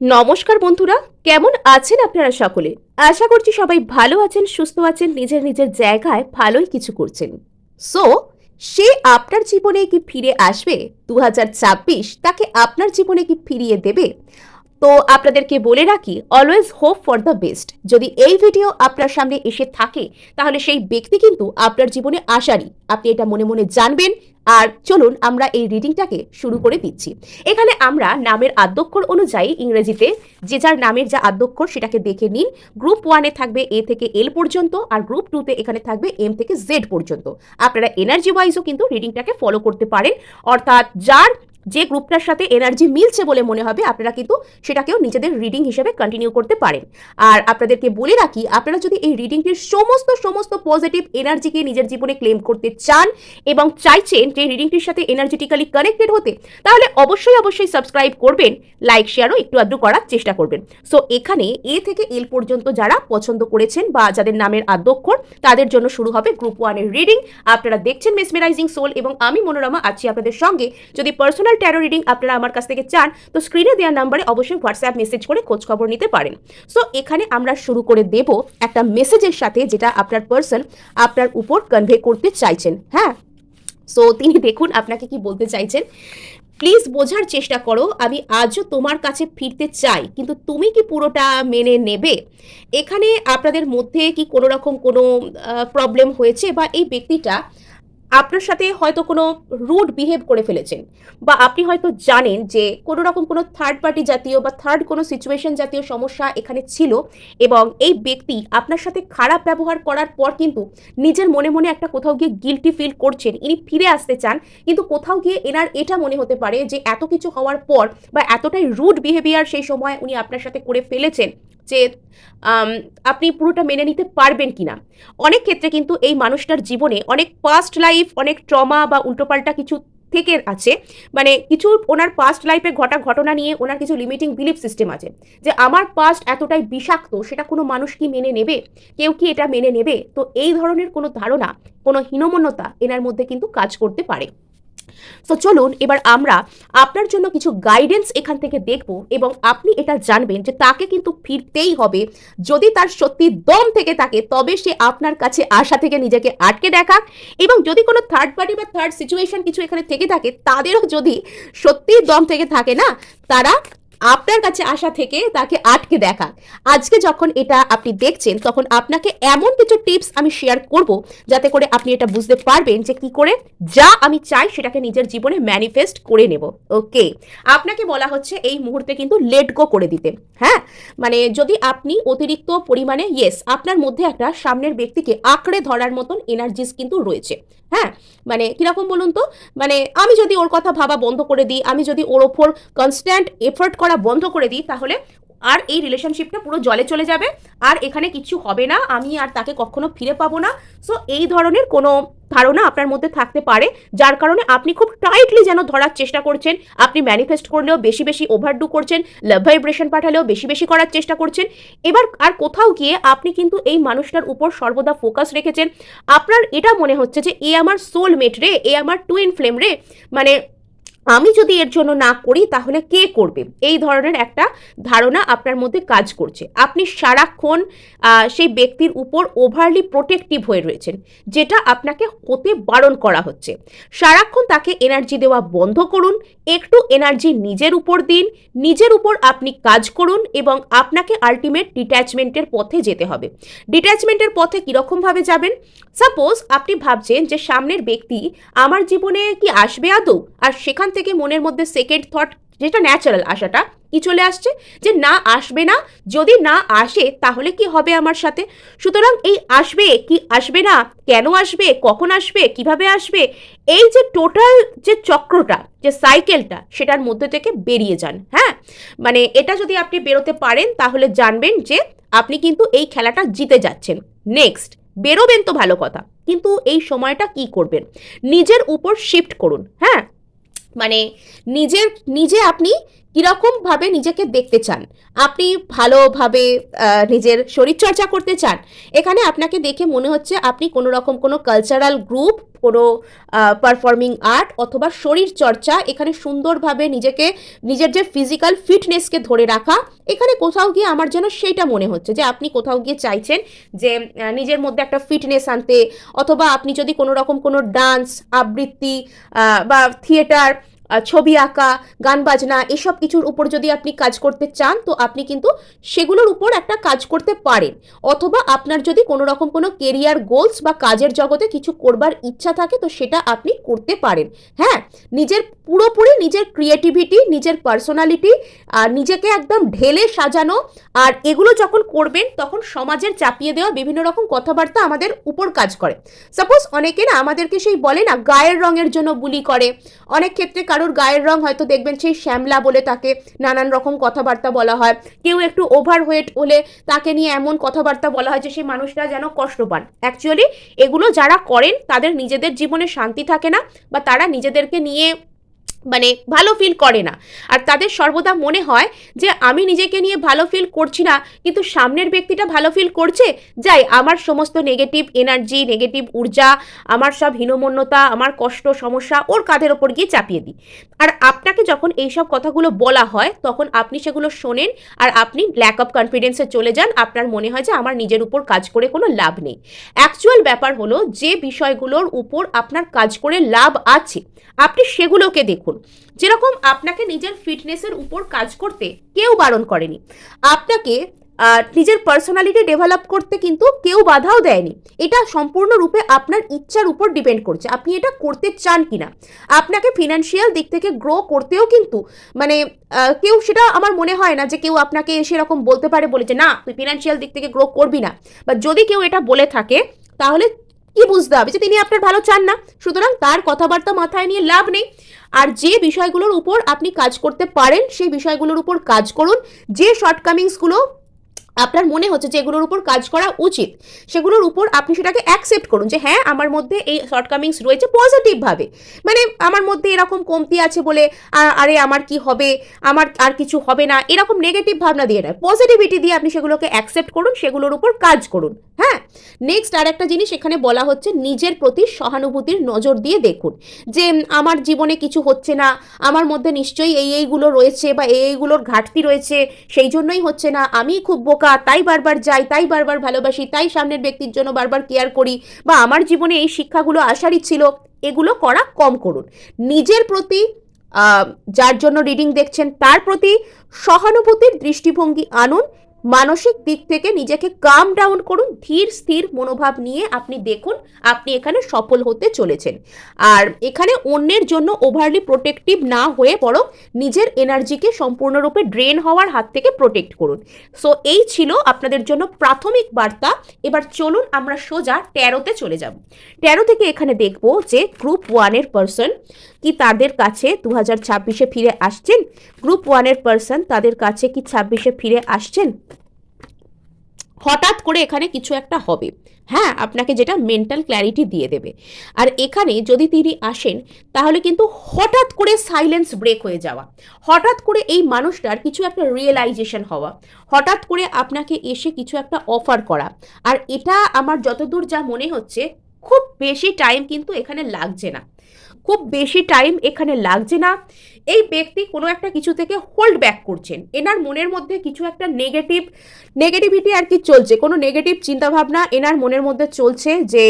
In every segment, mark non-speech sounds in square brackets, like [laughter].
নমস্কার বন্ধুরা, কেমন আছেন আপনারা সকলে? আশা করছি সবাই ভালো আছেন, সুস্থ আছেন, নিজের নিজের জায়গায় ভালোই কিছু করছেন। সো সে আপনার জীবনে কি ফিরে আসবে? দু তাকে আপনার জীবনে কি ফিরিয়ে দেবে? তো আপনাদেরকে বলে রাখি always hope for the best যদি এই ভিডিও আপনার সামনে এসে থাকে, তাহলে সেই ব্যক্তি কিন্তু আপনার জীবনে আসারই। আপনি এটা মনে মনে জানবেন। আর চলুন আমরা এই রিডিংটাকে শুরু করে দিচ্ছি। এখানে আমরা নামের আদ্যক্ষর অনুযায়ী ইংরেজিতে, যে যার নামের যা আদ্যক্ষর সেটাকে দেখে নিন। গ্রুপ ওয়ানে থাকবে এ থেকে এল পর্যন্ত, আর গ্রুপ টুতে এখানে থাকবে এম থেকে জেড পর্যন্ত। আপনারা এনার্জি ওয়াইজও কিন্তু রিডিংটাকে ফলো করতে পারেন। অর্থাৎ যার যে গ্রুপটার সাথে এনার্জি মিলছে বলে মনে হবে, আপনারা কিন্তু সেটাকেও নিজেদের রিডিং হিসেবে কন্টিনিউ করতে পারেন। আর আপনাদেরকে বলে রাখি, আপনারা যদি এই রিডিংটির সমস্ত সমস্ত পজিটিভ এনার্জিকে নিজের জীবনে ক্লেম করতে চান এবং চাইছেন যে রিডিংটির সাথে এনার্জেটিক্যালি কানেক্টেড হতে, তাহলে অবশ্যই অবশ্যই সাবস্ক্রাইব করবেন লাইক শেয়ারও একটু আধটু করার চেষ্টা করবেন। সো এখানে এ থেকে এল পর্যন্ত যারা পছন্দ করেছেন বা যাদের নামের আদ্যক্ষর তাদের জন্য শুরু হবে গ্রুপ ওয়ানের রিডিং আপনারা দেখছেন মেসমেরাইজিং সোল এবং আমি, মনোরমা, আছি আপনাদের সঙ্গে। যদি পার্সোনাল ট্যারো রিডিং আপনারা আমার কাছ থেকে চান, তো স্ক্রিনে দেওয়ার নাম্বারে অবশ্যই হোয়াটসঅ্যাপ মেসেজ করে খোঁজ খবর নিতে পারেন। সো এখানে আমরা শুরু করে দেব একটা মেসেজের সাথে যেটা আপনার পার্সন আপনার উপর কনভে করতে চাইছেন হ্যাঁ? সো তিনি দেখুন আপনাকে কি বলতে চাইছেন। প্লিজ বোঝার চেষ্টা করো, আমি আজও তোমার কাছে ফিরতে চাই, কিন্তু তুমি কি পুরোটা মেনে নেবে? এখানে আপনাদের মধ্যে কি কোনো রকম কোনো প্রবলেম হয়েছে বা এই ব্যক্তিটা আপনার সাথে হয়তো কোনো রুড বিহেভ করে ফেলেছেন বা আপনি হয়তো জানেন যে কোনো রকম কোনো থার্ড পার্টি জাতীয় বা থার্ড কোনো সিচুয়েশন জাতীয় সমস্যা এখানে ছিল এবং এই ব্যক্তি আপনার সাথে খারাপ ব্যবহার করার পর কিন্তু নিজের মনে মনে একটা কোথাও গিয়ে গিলটি ফিল করছেন। ইনি ফিরে আসতে চান, কিন্তু কোথাও গিয়ে এনার এটা মনে হতে পারে যে এত কিছু হওয়ার পর বা এতটাই রুড বিহেভিয়ার সেই সময় উনি আপনার সাথে করে ফেলেছেন যে আপনি পুরোটা মেনে নিতে পারবেন কিনা। অনেক ক্ষেত্রে কিন্তু এই মানুষটার জীবনে অনেক পাস্ট লাইফ অনেক ট্রমা বা উল্টোপাল্টা কিছু থেকে আছে। মানে কিছু ওনার পাস্ট লাইফে ঘটা ঘটনা নিয়ে ওনার কিছু লিমিটিং বিলিফ সিস্টেম আছে। যে আমার পাস্ট এতটাই বিষাক্ত, সেটা কোনো মানুষ কি মেনে নেবে? কেউ কি এটা মেনে নেবে? তো এই ধরনের কোনো ধারণা, কোনো হীনমন্যতা এনার মধ্যে কিন্তু কাজ করতে পারে। তো চলুন এবার আমরা আপনার জন্য কিছু গাইডেন্স এখান থেকে দেখব এবং আপনি এটা জানবেন যে তাকে কিন্তু ফিরতেই হবে। যদি তার সত্যি দম থেকে থাকে, তবে সে আপনার কাছে আসা থেকে নিজেকে আটকে দেখাক এবং যদি কোনো থার্ড পার্টি বা থার্ড সিচুয়েশন কিছু এখানে থেকে থাকে, তাদেরও যদি সত্যি দম থেকে থাকে না, তারা আপনার কাছে আসা থেকে তাকে আটকে দেখা। আজকে যখন এটা আপনি দেখছেন, তখন আপনাকে এমন কিছু টিপস আমি শেয়ার করব, যাতে করে আপনি এটা বুঝতে পারবেন যে কি করে যা আমি চাই সেটাকে নিজের জীবনে ম্যানিফেস্ট করে নেব। ওকে আপনাকে বলা হচ্ছে এই মুহূর্তে কিন্তু লেট গো করে দিতে। হ্যাঁ? মানে যদি আপনি অতিরিক্ত পরিমাণে ইয়েস আপনার মধ্যে একটা সামনের ব্যক্তিকে আঁকড়ে ধরার মতন এনার্জিস কিন্তু রয়েছে। হ্যাঁ? মানে কীরকম বলুন তো? মানে আমি যদি ওর কথা ভাবা বন্ধ করে দিই, আমি যদি ওর ওপর কনস্ট্যান্ট এফোর্ট করা বন্ধ করে দিই, তাহলে আর এই রিলেশনশিপটা পুরো জলে চলে যাবে। আর এখানে কিছু হবে না। আমি আর তাকে কখনো ফিরে পাবো না। সো এই ধরনের কোনো ধারণা আপনার মধ্যে থাকতে পারে, যার কারণে আপনি খুব টাইটলি যেন ধরার চেষ্টা করছেন, আপনি ম্যানিফেস্ট করলেও বেশি বেশি ওভারডু করছেন লাভ ভাইব্রেশন পাঠালেও বেশি বেশি করার চেষ্টা করছেন। এবার আর কোথাও গিয়ে আপনি কিন্তু এই মানুষটার উপর সর্বদা ফোকাস রেখেছেন। আপনার এটা মনে হচ্ছে যে, এ আমার সোলমেট রে, এ আমার টুইন ফ্লেম রে মানে আমি যদি এর জন্য না করি, তাহলে কে করবে? এই ধরনের একটা ধারণা আপনার মধ্যে কাজ করছে। আপনি সারাক্ষণ সেই ব্যক্তির উপর ওভারলি প্রোটেক্টিভ হয়ে রয়েছেন, যেটা আপনাকে হতে বারণ করা হচ্ছে। সারাক্ষণ তাকে এনার্জি দেওয়া বন্ধ করুন একটু এনার্জি নিজের উপর দিন, নিজের উপর আপনি কাজ করুন এবং আপনাকে আলটিমেট ডিট্যাচমেন্টের পথে যেতে হবে। ডিট্যাচমেন্টের পথে কীরকমভাবে যাবেন? সাপোজ আপনি ভাবছেন যে সামনের ব্যক্তি আমার জীবনে কি আসবে আদৌ? আর সেখান থেকে মনের মধ্যে সেকেন্ড থট যেটা ন্যাচারাল আশাটা, কি চলে আসছে? যে না আসবে না, যদি না আসে তাহলে কি হবে আমার সাথে? সুতরাং এই আসবে কি আসবে না, কেন আসবে, কখন আসবে, কীভাবে আসবে, এই যে টোটাল যে চক্রটা, যে সাইকেলটা সেটার মধ্যে থেকে বেরিয়ে যান হ্যাঁ? মানে এটা যদি আপনি বেরোতে পারেন, তাহলে জানবেন যে আপনি কিন্তু এই খেলাটা জিতে যাচ্ছেন। নেক্সট বেরোবেন তো ভালো কথা, কিন্তু এই সময়টা কি করবেন? নিজের উপর শিফট করুন হ্যাঁ? মানে নিজের নিজে আপনি কীরকমভাবে নিজেকে দেখতে চান? আপনি ভালোভাবে নিজের শরীরচর্চা করতে চান? এখানে আপনাকে দেখে মনে হচ্ছে আপনি কোনো রকম কোনো কালচারাল গ্রুপ কোনো পারফর্মিং আর্ট অথবা শরীর চর্চা এখানে সুন্দরভাবে নিজেকে, নিজের যে ফিজিক্যাল ফিটনেসকে ধরে রাখা, এখানে কোথাও গিয়ে আমার যেন সেইটা মনে হচ্ছে যে আপনি কোথাও গিয়ে চাইছেন যে নিজের মধ্যে একটা ফিটনেস আনতে অথবা আপনি যদি কোনো রকম কোনো ডান্স আবৃত্তি বা থিয়েটার ছবি আঁকা, গান বাজনা, এসব কিছুর উপর যদি আপনি কাজ করতে চান, তো আপনি কিন্তু সেগুলোর উপর একটা কাজ করতে পারেন। অথবা আপনার যদি কোনো রকম কোনো কেরিয়ার গোলস বা কাজের জগতে কিছু করবার ইচ্ছা থাকে, তো সেটা আপনি করতে পারেন। হ্যাঁ নিজের পুরোপুরি নিজের ক্রিয়েটিভিটি নিজের পার্সোনালিটি আর নিজেকে একদম ঢেলে সাজানো, আর এগুলো যখন করবেন, তখন সমাজের চাপিয়ে দেওয়া বিভিন্ন রকম কথাবার্তা আমাদের উপর কাজ করে। সাপোজ অনেকে না আমাদেরকে সেই বলে না, গায়ের রঙের জন্য বুলি করে। অনেক ক্ষেত্রে কারোর গায়ের রং হয়তো দেখবেন সেই শ্যামলা বলে তাকে নানান রকম কথাবার্তা বলা হয়। কেউ একটু ওভারওয়েট হলে তাকে নিয়ে এমন কথাবার্তা বলা হয় যে সেই মানুষরা যেন কষ্ট পান। অ্যাকচুয়ালি এগুলো যারা করেন, তাদের নিজেদের জীবনে শান্তি থাকে না বা তারা নিজেদেরকে নিয়ে মানে ভালো ফিল করে না। আর তাদের সর্বদা মনে হয় যে, আমি নিজেকে নিয়ে ভালো ফিল করছি না, কিন্তু সামনের ব্যক্তিটা ভালো ফিল করছে? যাই, আমার সমস্ত নেগেটিভ এনার্জি নেগেটিভ ঊর্জা আমার সব হীনমন্যতা, আমার কষ্ট, সমস্যা ওর কাঁধের ওপর গিয়ে চাপিয়ে দিই। আর আপনাকে যখন এইসব কথাগুলো বলা হয়, তখন আপনি সেগুলো শোনেন আর আপনি ল্যাক অফ কনফিডেন্সে চলে যান। আপনার মনে হয় যে, আমার নিজের উপর কাজ করে কোনো লাভ নেই। অ্যাকচুয়াল ব্যাপার হলো, যে বিষয়গুলোর উপর আপনার কাজ করে লাভ আছে, আপনি সেগুলোকে দেখুন। যেরকম আপনাকে নিজের ফিটনেসের উপর কাজ করতে কেউ বারণ করেনি। আপনাকে নিজের পার্সোনালিটি ডেভেলপ করতে কিন্তু কেউ বাধাও দেয়নি। এটা সম্পূর্ণরূপে আপনার ইচ্ছার উপর ডিপেন্ড করছে। আপনি এটা করতে চান কিনা? আপনাকে ফিনান্সিয়াল দিক থেকে গ্রো করতেও কিন্তু মানে কেউ সেটা আমার মনে হয় না যে কেউ আপনাকে সেরকম বলতে পারে বলে যে, না, তুই ফিনান্সিয়াল দিক থেকে গ্রো করবি না। বা যদি কেউ এটা বলে থাকে, তাহলে কি বুঝতে হবে যে, তিনি আপনার ভালো চান না। সুতরাং তার কথাবার্তা মাথায় নিয়ে লাভ নেই। আর যে বিষয়গুলোর উপর আপনি কাজ করতে পারেন, সেই বিষয়গুলোর উপর কাজ করুন। যে শর্টকামিংসগুলো আপনার মনে হচ্ছে যে এগুলোর উপর কাজ করা উচিত, সেগুলোর উপর আপনি সেটাকে অ্যাকসেপ্ট করুন যে হ্যাঁ আমার মধ্যে এই শর্টকামিংস রয়েছে পজিটিভভাবে মানে আমার মধ্যে এরকম কমতি আছে বলে আরে আমার কি হবে, আমার আর কিছু হবে না, এরকম নেগেটিভ ভাবনা দিয়ে নয়। পজিটিভিটি দিয়ে আপনি সেগুলোকে অ্যাকসেপ্ট করুন, সেগুলোর উপর কাজ করুন হ্যাঁ? নেক্সট আর একটা জিনিস এখানে বলা হচ্ছে নিজের প্রতি সহানুভূতির নজর দিয়ে দেখুন, যে আমার জীবনে কিছু হচ্ছে না, আমার মধ্যে নিশ্চয়ই এই এইগুলো রয়েছে বা এই এইগুলোর ঘাটতি রয়েছে, সেই জন্যই হচ্ছে না, আমি খুব বোকা তাই বারবার যাই, তাই বারবার ভালোবাসি, তাই সামনের ব্যক্তির জন্য বারবার কেয়ার করি বা আমার জীবনে এই শিক্ষাগুলো আসারই ছিল, এগুলো করা কম করুন। নিজের প্রতি যার জন্য রিডিং দেখছেন, তার প্রতি সহানুভূতির দৃষ্টিভঙ্গি আনুন মানসিক দিক থেকে নিজেকে কাম ডাউন করুন, ধীর, স্থির মনোভাব নিয়ে আপনি দেখুন আপনি এখানে সফল হতে চলেছেন। আর এখানে অন্যের জন্য ওভারলি প্রোটেক্টিভ না হয়ে বরং নিজের এনার্জিকে সম্পূর্ণরূপে ড্রেন হওয়ার হাত থেকে প্রোটেক্ট করুন। সো এই ছিল আপনাদের জন্য প্রাথমিক বার্তা। এবার চলুন আমরা সোজা ট্যারোতে চলে যাব। ট্যারো থেকে এখানে দেখব যে গ্রুপ ওয়ানের পার্সন কি তাদের কাছে দু হাজার ছাব্বিশে ফিরে আসছেন? গ্রুপ ওয়ানের পার্সন তাদের কাছে কি ছাব্বিশে ফিরে আসছেন? হঠাৎ করে এখানে কিছু একটা হবে। হ্যাঁ আপনাকে যেটা মেন্টাল ক্ল্যারিটি দিয়ে দেবে। আর এখানে যদি তিনি আসেন, তাহলে কিন্তু হঠাৎ করে সাইলেন্স ব্রেক হয়ে যাওয়া। হঠাৎ করে এই মানুষটার কিছু একটা রিয়েলাইজেশন হওয়া। হঠাৎ করে আপনাকে এসে কিছু একটা অফার করা। আর এটা আমার যতদূর যা মনে হচ্ছে, খুব বেশি টাইম কিন্তু এখানে লাগছে না। খুব বেশি টাইম এখানে লাগছে না। এই ব্যক্তি কোনো একটা কিছু থেকে হোল্ড ব্যাক করছেন। এনার মনের মধ্যে কিছু একটা নেগেটিভ নেগেটিভিটি আর কি চলছে। কোনো নেগেটিভ চিন্তাভাবনা এনার মনের মধ্যে চলছে যে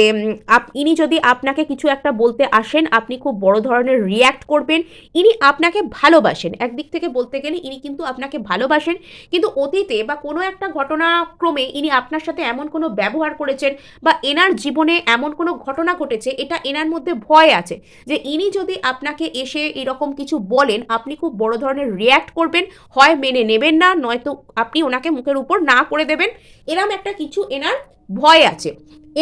আপ, ইনি যদি আপনাকে কিছু একটা বলতে আসেন, আপনি খুব বড় ধরনের রিয়্যাক্ট করবেন। ইনি আপনাকে ভালোবাসেন। একদিক থেকে বলতে গেলে ইনি কিন্তু আপনাকে ভালোবাসেন। কিন্তু অতীতে বা কোনো একটা ঘটনাক্রমে ইনি আপনার সাথে এমন কোনো ব্যবহার করেছেন বা এনার জীবনে এমন কোনো ঘটনা ঘটেছে, এটা এনার মধ্যে ভয় আছে যে, ইনি যদি আপনাকে এসে এরকম কিছু বলেন, আপনি খুব বড় ধরনের রিয়্যাক্ট করবেন, হয় মেনে নেবেন না, নয়তো আপনি ওনাকে মুখের উপর না করে দেবেন। এরম একটা কিছু এনার ভয় আছে।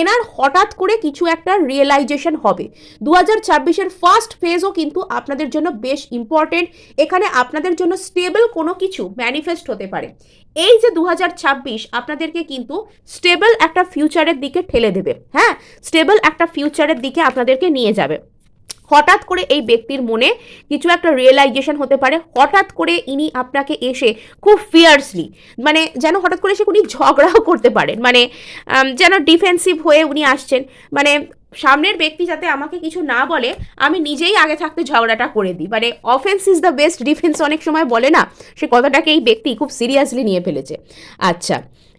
এনার হঠাৎ করে কিছু একটা রিয়েলাইজেশন হবে। দু হাজার ছাব্বিশের ফার্স্ট ফেজও কিন্তু আপনাদের জন্য বেশ ইম্পর্টেন্ট এখানে আপনাদের জন্য স্টেবল কোনো কিছু ম্যানিফেস্ট হতে পারে। এই যে দু হাজার ছাব্বিশ, আপনাদেরকে কিন্তু স্টেবল একটা ফিউচারের দিকে ঠেলে দেবে। হ্যাঁ স্টেবল একটা ফিউচারের দিকে আপনাদেরকে নিয়ে যাবে। হঠাৎ করে এই ব্যক্তির মনে কিছু একটা রিয়েলাইজেশন হতে পারে। হঠাৎ করে ইনি আপনাকে এসে খুব ফিয়ার্সলি মানে যেন হঠাৎ করে এসে উনি ঝগড়াও করতে পারেন মানে যেন ডিফেন্সিভ হয়ে উনি আসছেন। মানে সামনের ব্যক্তি যাতে আমাকে কিছু না বলে, আমি নিজেই আগে থাকতে ঝগড়াটা করে দিই। মানে offence is the best defence অনেক সময় বলে না, সে কথাটাকে এই ব্যক্তি খুব সিরিয়াসলি নিয়ে ফেলেছে। আচ্ছা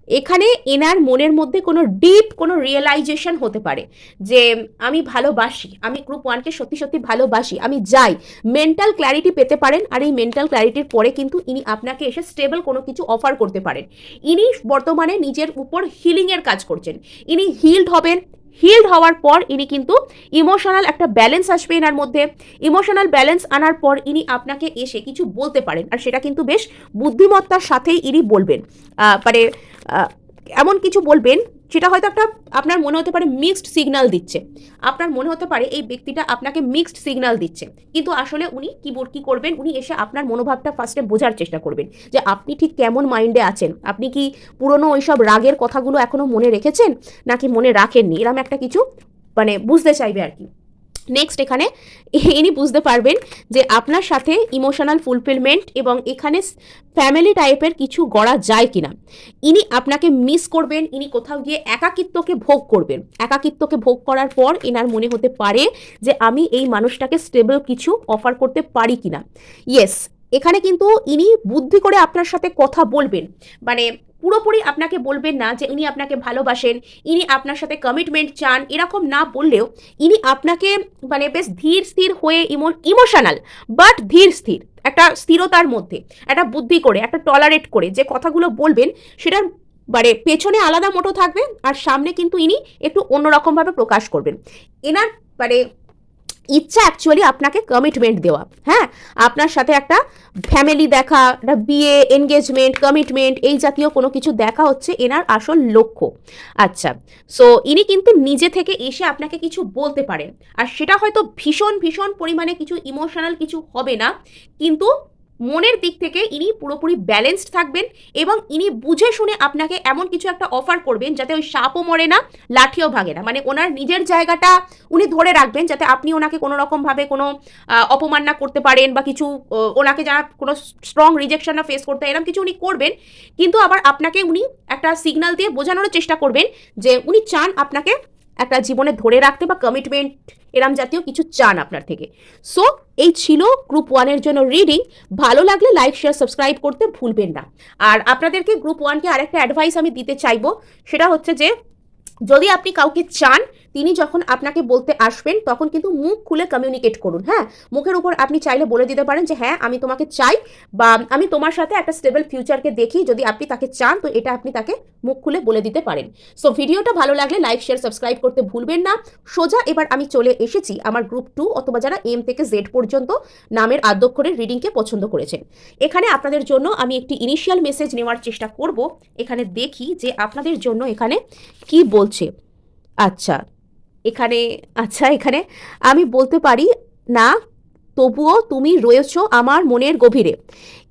এখানে এনার মনের মধ্যে কোনো ডিপ কোনো রিয়েলাইজেশন হতে পারে যে আমি ভালোবাসি, আমি গ্রুপ ওয়ানকে সত্যি সত্যি ভালোবাসি, আমি যাই। মেন্টাল ক্ল্যারিটি পেতে পারেন আর এই মেন্টাল ক্ল্যারিটির পরে কিন্তু ইনি আপনাকে এসে স্টেবল কোনো কিছু অফার করতে পারেন। ইনি বর্তমানে নিজের উপর হিলিংয়ের কাজ করছেন। ইনি হিল্ড হবেন হিলড হওয়ার পর ইনি কিন্তু ইমোশনাল একটা ব্যালেন্স আসবে এনার মধ্যে। ইমোশনাল ব্যালেন্স আনার পর ইনি আপনাকে এসে কিছু বলতে পারেন। আর সেটা কিন্তু বেশ বুদ্ধিমত্তার সাথেই ইনি বলবেন। মানে এমন কিছু বলবেন, সেটা হয়তো একটা আপনার মনে হতে পারে মিক্সড সিগন্যাল দিচ্ছে। আপনার মনে হতে পারে এই ব্যক্তিটা আপনাকে মিক্সড সিগন্যাল দিচ্ছে। কিন্তু আসলে উনি কি কি করবেন? উনি এসে আপনার মনোভাবটা ফার্স্টে বোঝার চেষ্টা করবেন যে আপনি ঠিক কেমন মাইন্ডে আছেন? আপনি কি পুরনো ওইসব রাগের কথাগুলো এখনও মনে রেখেছেন? নাকি মনে রাখেননি? এরম একটা কিছু মানে বুঝতে চাইবে আর কি। নেক্সট এখানে ইনি বুঝতে পারবেন যে আপনার সাথে ইমোশনাল ফুলফিলমেন্ট এবং এখানে ফ্যামিলি টাইপের কিছু গড়া যায় কিনা। ইনি আপনাকে মিস করবেন, ইনি কোথাও গিয়ে একাকিত্বকে ভোগ করবেন। একাকিত্বকে ভোগ করার পর এনার মনে হতে পারে যে আমি এই মানুষটাকে স্টেবল কিছু অফার করতে পারি কিনা। ইয়েস এখানে কিন্তু ইনি বুদ্ধি করে আপনার সাথে কথা বলবেন। মানে পুরোপুরি আপনাকে বলবেন না যে ইনি আপনাকে ভালোবাসেন, ইনি আপনার সাথে কমিটমেন্ট চান, এরকম না বললেও ইনি আপনাকে মানে বেশ ধীর স্থির হয়ে ইমো ইমোশনাল বাট ধীর স্থির, একটা স্থিরতার মধ্যে, একটা বুদ্ধি করে, একটা টলারেট করে যে কথাগুলো বলবেন সেটার মানে পেছনে আলাদা মোটো থাকবে আর সামনে কিন্তু ইনি একটু অন্যরকমভাবে প্রকাশ করবেন। এনার মানে ইচ্ছা অ্যাকচুয়ালি আপনাকে কমিটমেন্ট দেওয়া। হ্যাঁ আপনার সাথে একটা ফ্যামিলি দেখা, একটা বিয়ে এনগেজমেন্ট কমিটমেন্ট এই জাতীয় কোনো কিছু দেখা হচ্ছে এনার আসল লক্ষ্য। আচ্ছা সো ইনি কিন্তু নিজে থেকে এসে আপনাকে কিছু বলতে পারেন। আর সেটা হয়তো ভীষণ ভীষণ পরিমাণে কিছু ইমোশনাল কিছু হবে না, কিন্তু মনের দিক থেকে ইনি পুরোপুরি ব্যালেন্সড থাকবেন এবং ইনি বুঝে শুনে আপনাকে এমন কিছু একটা অফার করবেন যাতে ওই সাপও মরে না, লাঠিও ভাঙে না। মানে ওনার নিজের জায়গাটা উনি ধরে রাখবেন যাতে আপনি ওনাকে কোনো রকমভাবে কোনো অপমান না করতে পারেন বা কিছু ওনাকে যারা কোনো স্ট্রং রিজেকশন না ফেস করতে এরকম কিছু উনি করবেন। কিন্তু আবার আপনাকে উনি একটা সিগন্যাল দিয়ে বোঝানোর চেষ্টা করবেন যে উনি চান আপনাকে একটা জীবনে ধরে রাখতে বা কমিটমেন্ট এরম জাতীয় কিছু চান আপনার থেকে। সো এই ছিল গ্রুপ ওয়ানের জন্য রিডিং ভালো লাগলে লাইক শেয়ার সাবস্ক্রাইব করতে ভুলবেন না। আর আপনাদেরকে গ্রুপ ওয়ানকে আরেকটা অ্যাডভাইস আমি দিতে চাইব। সেটা হচ্ছে যে, যদি আপনি কাউকে চান তিনি যখন আপনাকে বলতে আসবেন, তখন কিন্তু মুখ খুলে কমিউনিকেট করুন হ্যাঁ? মুখের উপর আপনি চাইলে বলে দিতে পারেন যে হ্যাঁ আমি তোমাকে চাই বা আমি তোমার সাথে একটা স্টেবল ফিউচারকে দেখি, যদি আপনি তাকে চান, তো এটা আপনি তাকে মুখ খুলে বলে দিতে পারেন। সো ভিডিওটা ভালো লাগলে লাইক শেয়ার সাবস্ক্রাইব করতে ভুলবেন না। সোজা এবার আমি চলে এসেছি আমার গ্রুপ টু অথবা যারা এম থেকে জেড পর্যন্ত নামের আদ্যক্ষরের রিডিংকে পছন্দ করেছেন। এখানে আপনাদের জন্য আমি একটি ইনিশিয়াল মেসেজ নেওয়ার চেষ্টা করব। এখানে দেখি যে আপনাদের জন্য এখানে কি বলছে। আচ্ছা এখানে আচ্ছা এখানে, আমি বলতে পারি, না, তবুও তুমি রয়েছ আমার মনের গভীরে।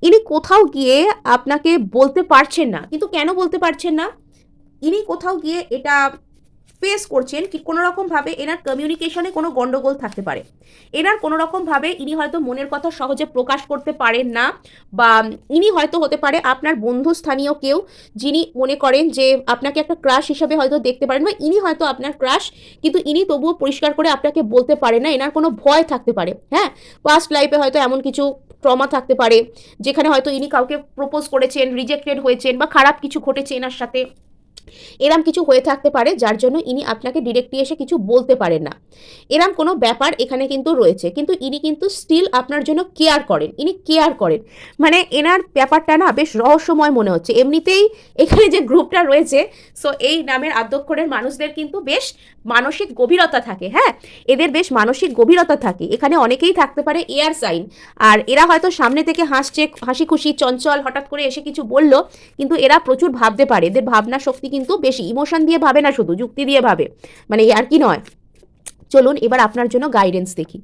ইনি কোথাও গিয়ে আপনাকে বলতে পারছেন না। কিন্তু কেন বলতে পারছেন না? ইনি কোথাও গিয়ে এটা ফেস করছেন কি কোনো রকমভাবে এনার কমিউনিকেশনে কোনো গন্ডগোল থাকতে পারে। এনার কোনো রকমভাবে ইনি হয়তো মনের কথা সহজে প্রকাশ করতে পারেন না বা ইনি হয়তো হতে পারে আপনার বন্ধুস্থানীয় কেউ যিনি মনে করেন যে আপনাকে একটা ক্রাশ হিসাবে হয়তো দেখতে পারেন বা ইনি হয়তো আপনার ক্রাশ কিন্তু ইনি তবুও পরিষ্কার করে আপনাকে বলতে পারে না, এনার কোনো ভয় থাকতে পারে হ্যাঁ? পাস্ট লাইফে হয়তো এমন কিছু ট্রমা থাকতে পারে, যেখানে হয়তো ইনি কাউকে প্রপোজ করেছেন রিজেক্টেড হয়েছেন বা খারাপ কিছু ঘটেছে এনার সাথে। এরম কিছু হয়ে থাকতে পারে, যার জন্য ইনি আপনাকে ডিরেক্টলি এসে কিছু বলতে পারেন না। এরম কোনো ব্যাপার এখানে কিন্তু রয়েছে, কিন্তু ইনি কিন্তু স্টিল আপনার জন্য কেয়ার করেন, ইনি কেয়ার করেন। মানে এনার ব্যাপারটা না বেশ রহস্যময় মনে হচ্ছে। এমনিতেই এখানে যে গ্রুপটা রয়েছে সো এই নামের আদ্যক্ষরের মানুষদের কিন্তু বেশ মানসিক গভীরতা থাকে হ্যাঁ? এদের বেশ মানসিক গভীরতা থাকে। এখানে অনেকেই থাকতে পারে এয়ার সাইন আর এরা হয়তো সামনে থেকে হাসছে হাসি খুশি চঞ্চল হঠাৎ করে এসে কিছু বলল, কিন্তু এরা প্রচুর ভাবতে পারে। এদের ভাবনা শক্তি কিন্তু বেশি। ইমোশন দিয়ে ভাবে না শুধু যুক্তি দিয়ে ভাবে। মানে আর কি নয়? চলুন এবার আপনার জন্য গাইডেন্স দেখি।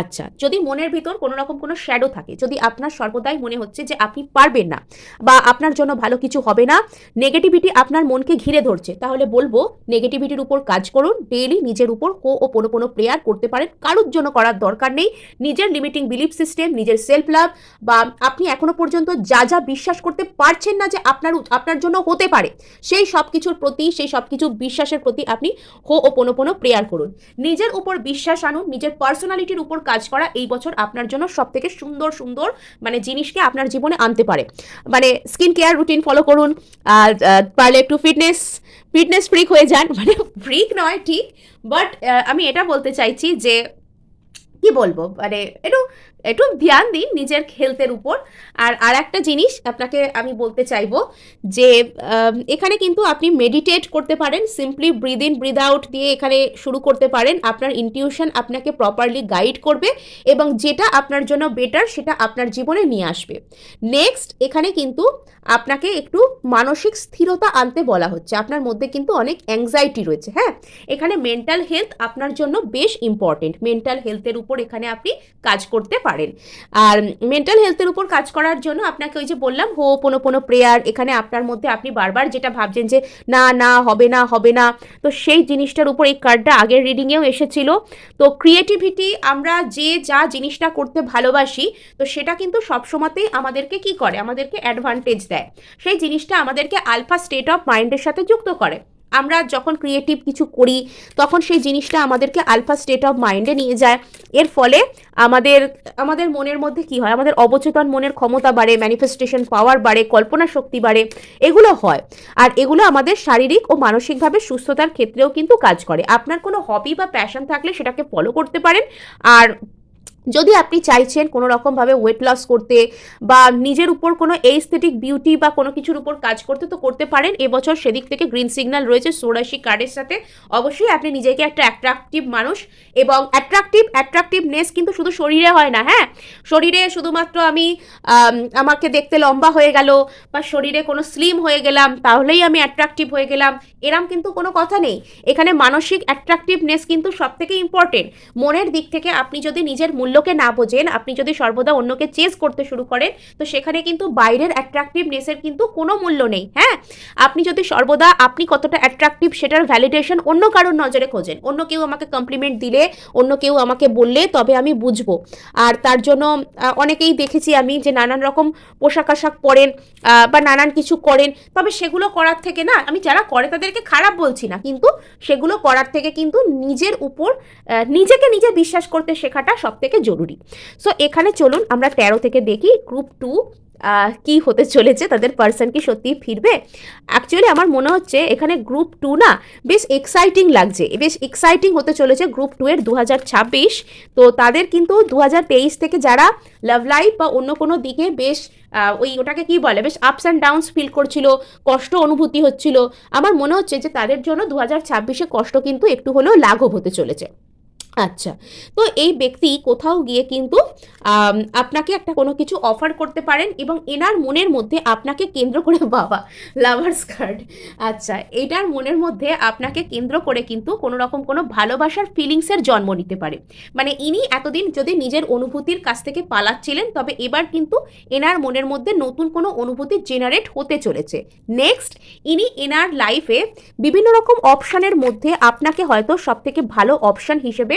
আচ্ছা যদি মনের ভিতর কোনো রকম কোনো শ্যাডো থাকে, যদি আপনার সর্বদাই মনে হচ্ছে যে আপনি পারবেন না বা আপনার জন্য ভালো কিছু হবে না নেগেটিভিটি আপনার মনকে ঘিরে ধরছে, তাহলে বলব নেগেটিভিটির উপর কাজ করুন ডেইলি নিজের উপর হো ও কোনো কোনো প্রেয়ার করতে পারেন, কারোর জন্য করার দরকার নেই, নিজের লিমিটিং বিলিফ সিস্টেম নিজের সেলফ লাভ বা আপনি এখনও পর্যন্ত যা যা বিশ্বাস করতে পারছেন না যে আপনার আপনার জন্য হতে পারে, সেই সব কিছুর প্রতি, সেই সব কিছু বিশ্বাসের প্রতি আপনি হো ও কোনো কোনো প্রেয়ার করুন। নিজের উপর বিশ্বাস আনুন নিজের পার্সোনালিটির উপর কাজ করা এই বছর আপনার জন্য সব থেকে সুন্দর সুন্দর মানে জিনিসকে আপনার জীবনে আনতে পারে। মানে স্কিন কেয়ার রুটিন ফলো করুন, আর পারলে একটু ফিটনেস ফিটনেস ফ্রিক হয়ে যান। মানে ফ্রিক নয় ঠিক বাট আমি এটা বলতে চাইছি যে কি বলব? মানে একটু একটু ধ্যান দিন নিজের হেলথের উপর। আর আর একটা জিনিস আপনাকে আমি বলতে চাইব যে এখানে কিন্তু আপনি মেডিটেট করতে পারেন simply breathe in breathe out দিয়ে এখানে শুরু করতে পারেন। আপনার ইনটিউশন আপনাকে প্রপারলি গাইড করবে এবং যেটা আপনার জন্য বেটার সেটা আপনার জীবনে নিয়ে আসবে। নেক্সট এখানে কিন্তু আপনাকে একটু মানসিক স্থিরতা আনতে বলা হচ্ছে। আপনার মধ্যে কিন্তু অনেক অ্যাংজাইটি রয়েছে হ্যাঁ? এখানে মেন্টাল হেলথ আপনার জন্য বেশ ইম্পর্টেন্ট মেন্টাল হেলথের উপর এখানে আপনি কাজ করতে পারেন। আর মেন্টাল হেলথের উপর কাজ করার জন্য আপনাকে ওই যে বললাম হো কোনো কোনো প্রেয়ার এখানে আপনার মধ্যে আপনি বারবার যেটা ভাবছেন যে, না না, হবে না হবে না। তো সেই জিনিসটার উপর এই কার্ডটা আগের রিডিংয়েও এসেছিল। তো ক্রিয়েটিভিটি আমরা যে যা জিনিসটা করতে ভালোবাসি, তো সেটা কিন্তু সবসময়তেই আমাদেরকে কি করে? আমাদেরকে অ্যাডভান্টেজ দেয়। সেই জিনিসটা আমাদেরকে আলফা স্টেট অফ মাইন্ডের সাথে যুক্ত করে। আমরা যখন ক্রিয়েটিভ কিছু করি, তখন সেই জিনিসটা আমাদেরকে আলফা স্টেট অফ মাইন্ডে নিয়ে যায়। এর ফলে আমাদের আমাদের মনের মধ্যে কি হয়? আমাদের অবচেতন মনের ক্ষমতা বাড়ে ম্যানিফেস্টেশন পাওয়ার বাড়ে, কল্পনা শক্তি বাড়ে, এগুলো হয়। আর এগুলো আমাদের শারীরিক ও মানসিকভাবে সুস্থতার ক্ষেত্রেও কিন্তু কাজ করে। আপনার কোনো হবি বা প্যাশন থাকলে সেটাকে ফলো করতে পারেন। আর যদি আপনি চাইছেন কোনো রকমভাবে ওয়েট লস করতে বা নিজের উপর কোনো এইস্থেটিক বিউটি বা কোনো কিছুর উপর কাজ করতে, তো করতে পারেন। এবছর সেদিক থেকে গ্রিন সিগন্যাল রয়েছে সোরাশি কার্ডের সাথে। অবশ্যই আপনি নিজেকে একটা অ্যাট্রাকটিভ মানুষ এবং অ্যাট্রাকটিভ অ্যাট্রাকটিভনেস কিন্তু শুধু শরীরে হয় না হ্যাঁ? শরীরে শুধুমাত্র আমি আমাকে দেখতে লম্বা হয়ে গেল বা শরীরে কোনো স্লিম হয়ে গেলাম, তাহলেই আমি অ্যাট্রাকটিভ হয়ে গেলাম, এরম কিন্তু কোনো কথা নেই। এখানে মানসিক অ্যাট্রাকটিভনেস কিন্তু সব থেকে ইম্পর্টেন্ট মনের দিক থেকে আপনি যদি নিজের মূল্যকে না বোঝেন, আপনি যদি সর্বদা অন্যকে চেস করতে শুরু করেন, তো সেখানে কিন্তু বাইরের অ্যাট্রাকটিভনেসের কিন্তু কোনো মূল্য নেই হ্যাঁ? আপনি যদি সর্বদা আপনি কতটা অ্যাট্রাকটিভ সেটার ভ্যালিডেশন অন্য কারোর নজরে খোঁজেন। অন্য কেউ আমাকে কমপ্লিমেন্ট দিলে, অন্য কেউ আমাকে বললে, তবে আমি বুঝব। আর তার জন্য অনেকেই দেখেছি আমি যে নানান রকম পোশাক আশাক পরেন বা নানান কিছু করেন, তবে সেগুলো করার থেকে না, আমি যারা করে তাদেরকে খারাপ বলছি না, কিন্তু সেগুলো করার থেকে কিন্তু নিজের উপর নিজেকে নিজে বিশ্বাস করতে শেখাটা সব থেকে জরুরি। সো এখানে চলুন আমরা তেরো থেকে দেখি গ্রুপ টু কি হতে চলেছে, তাদের পার্সন কি সত্যিই ফিরবে। অ্যাকচুয়ালি আমার মনে হচ্ছে এখানে গ্রুপ টু না বেশ এক্সাইটিং লাগছে। বেশ এক্সাইটিং হতে চলেছে গ্রুপ টু এর দু হাজার ছাব্বিশ। তো তাদের কিন্তু দু হাজার তেইশ থেকে যারা লাভ লাইফ বা অন্য কোনো দিকে বেশ ওই ওটাকে কি বলে, বেশ আপস অ্যান্ড ডাউনস ফিল করছিল, কষ্ট অনুভূতি হচ্ছিল। আমার মনে হচ্ছে যে তাদের জন্য দু হাজার কষ্ট কিন্তু একটু হলেও লাঘব হতে চলেছে। আচ্ছা তো এই ব্যক্তি কোথাও গিয়ে কিন্তু আপনাকে একটা কোনো কিছু অফার করতে পারেন এবং এনার মনের মধ্যে আপনাকে কেন্দ্র করে, [laughs] বাবা লাভার্স কার্ড আচ্ছা এটার মনের মধ্যে আপনাকে কেন্দ্র করে কিন্তু কোনো রকম কোনো ভালোবাসার ফিলিংসের জন্ম নিতে পারে। মানে ইনি এতদিন যদি নিজের অনুভূতির কাছ থেকে পালাচ্ছিলেন, তবে এবার কিন্তু এনার মনের মধ্যে নতুন কোনো অনুভূতি জেনারেট হতে চলেছে। নেক্সট ইনি এনার লাইফে বিভিন্ন রকম অপশানের মধ্যে আপনাকে হয়তো সব থেকে ভালো অপশান হিসেবে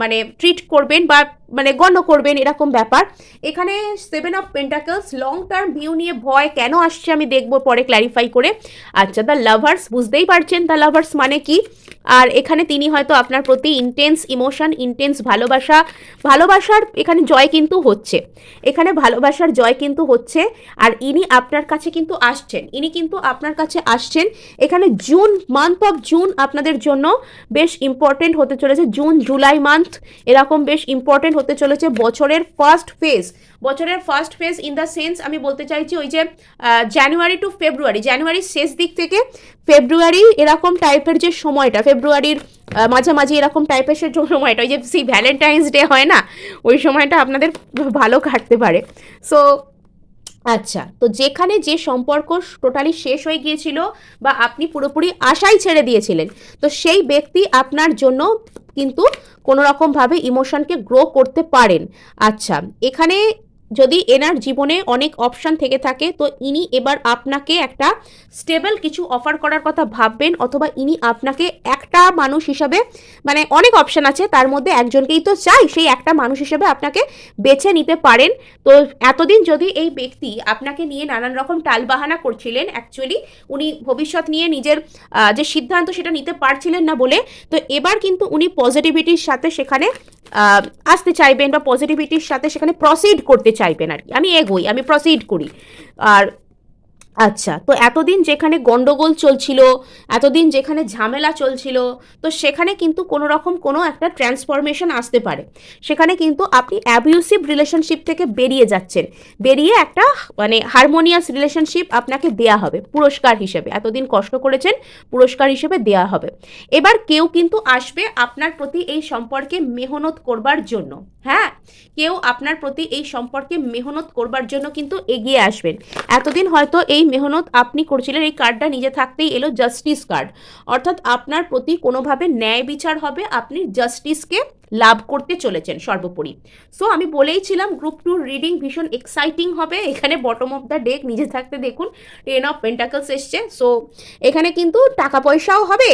মানে ট্রিট করবেন বা মানে গণ্য করবেন এরকম ব্যাপার। এখানে seven of pentacles long term view নিয়ে ভয় কেন আসছে আমি দেখব পরে ক্ল্যারিফাই করে। আচ্ছা দ্য লাভার্স বুঝতেই পারছেন দ্য লাভার্স মানে কি? আর এখানে তিনি হয়তো আপনার প্রতি ইন্টেন্স ইমোশন ইন্টেন্স ভালোবাসা, ভালোবাসার এখানে জয় কিন্তু হচ্ছে। এখানে ভালোবাসার জয় কিন্তু হচ্ছে, আর ইনি আপনার কাছে কিন্তু আসছেন। ইনি কিন্তু আপনার কাছে আসছেন। এখানে জুন মান্থ অফ জুন আপনাদের জন্য বেশ ইম্পর্টেন্ট হতে চলেছে। জুন জুলাই মান্থ এরকম বেশ ইম্পর্টেন্ট হতে চলেছে বছরের ফার্স্ট ফেজ বছরের first phase in the sense আমি বলতে চাইছি ওই যে জানুয়ারি টু ফেব্রুয়ারি জানুয়ারির শেষ দিক থেকে ফেব্রুয়ারি এরকম টাইপের যে সময়টা ফেব্রুয়ারির মাঝামাঝি এরকম টাইপের সে সময়টা, ওই যে সেই ভ্যালেন্টাইন্স ডে হয় না, ওই সময়টা আপনাদের ভালো কাটতে পারে। সো আচ্ছা তো যেখানে যে সম্পর্ক টোটালি শেষ হয়ে গিয়েছিল বা আপনি পুরোপুরি আশাই ছেড়ে দিয়েছিলেন, তো সেই ব্যক্তি আপনার জন্য কিন্তু কোনো রকমভাবে ইমোশনকে গ্রো করতে পারেন। আচ্ছা এখানে যদি এনার জীবনে অনেক অপশন থেকে থাকে, তো ইনি এবার আপনাকে একটা স্টেবল কিছু অফার করার কথা ভাববেন অথবা ইনি আপনাকে একটা মানুষ হিসাবে মানে অনেক অপশন আছে, তার মধ্যে একজনকেই তো চাই, সেই একটা মানুষ হিসাবে আপনাকে বেছে নিতে পারেন। তো এতদিন যদি এই ব্যক্তি আপনাকে নিয়ে নানান রকম টালবাহানা করছিলেন অ্যাকচুয়ালি উনি ভবিষ্যৎ নিয়ে নিজের যে সিদ্ধান্ত সেটা নিতে পারছিলেন না বলে, তো এবার কিন্তু উনি পজিটিভিটির সাথে সেখানে আসতে চাইবেন বা পজিটিভিটির সাথে সেখানে প্রসিড করতে চাইবেন আর কি। আমি এগোই আমি প্রসিড করি। আর আচ্ছা তো এতদিন যেখানে গন্ডগোল চলছিল, এতদিন যেখানে ঝামেলা চলছিল, তো সেখানে কিন্তু কোনো রকম কোনো একটা ট্রান্সফরমেশন আসতে পারে। সেখানে কিন্তু আপনি অ্যাবিউসিভ রিলেশনশিপ থেকে বেরিয়ে যাচ্ছেন। বেরিয়ে একটা মানে হারমোনিয়াস রিলেশনশিপ আপনাকে দেয়া হবে, পুরস্কার হিসেবে। এতদিন কষ্ট করেছেন, পুরস্কার হিসেবে দেয়া হবে। এবার কেউ কিন্তু আসবে আপনার প্রতি এই সম্পর্কে মেহনত করবার জন্য। হ্যাঁ কেউ আপনার প্রতি এই সম্পর্কে মেহনত করবার জন্য কিন্তু এগিয়ে আসবেন। এতদিন হয়তো এই মেহনত আপনি করছিলেন, এই কার্ডটা নিজে থাকতেই এলো জাস্টিস কার্ড অর্থাৎ আপনার প্রতি কোনোভাবে ন্যায় বিচার হবে, আপনি জাস্টিসকে লাভ করতে চলেছেন সর্বোপরি। সো আমি বলেইছিলাম গ্রুপ টু রিডিং ভীষণ এক্সাইটিং হবে, এখানে বটম অফ দ্য ডেক নিজে থাকতে দেখুন টেন অফ পেন্টাকলস এসছে। সো এখানে কিন্তু টাকা পয়সাও হবে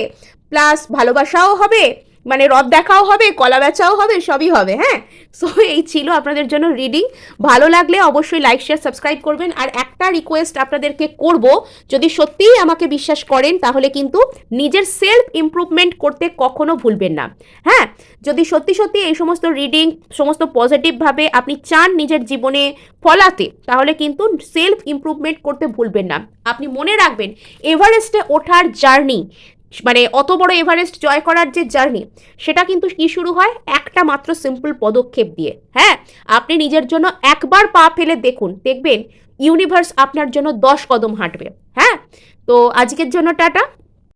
প্লাস ভালোবাসাও হবে মানে রথ দেখাও হবে, কলা বেচাও হবে, সবই হবে হ্যাঁ? সো এই ছিল আপনাদের জন্য রিডিং ভালো লাগলে অবশ্যই লাইক শেয়ার সাবস্ক্রাইব করবেন। আর একটা রিকোয়েস্ট আপনাদেরকে করব, যদি সত্যিই আমাকে বিশ্বাস করেন, তাহলে কিন্তু নিজের সেলফ ইমপ্রুভমেন্ট করতে কখনো ভুলবেন না হ্যাঁ? যদি সত্যি সত্যি এই সমস্ত রিডিং সমস্ত পজিটিভভাবে আপনি চান নিজের জীবনে ফলাতে, তাহলে কিন্তু সেলফ ইমপ্রুভমেন্ট করতে ভুলবেন না। আপনি মনে রাখবেন এভারেস্টে ওঠার জার্নি মানে অত বড় এভারেস্ট জয় করার যে জার্নি, সেটা কিন্তু কি শুরু হয়? একটা মাত্র সিম্পল পদক্ষেপ দিয়ে। হ্যাঁ আপনি নিজের জন্য একবার পা ফেলে দেখুন, দেখবেন ইউনিভার্স আপনার জন্য দশ কদম হাঁটবে। হ্যাঁ তো আজকের জন্য টাটা।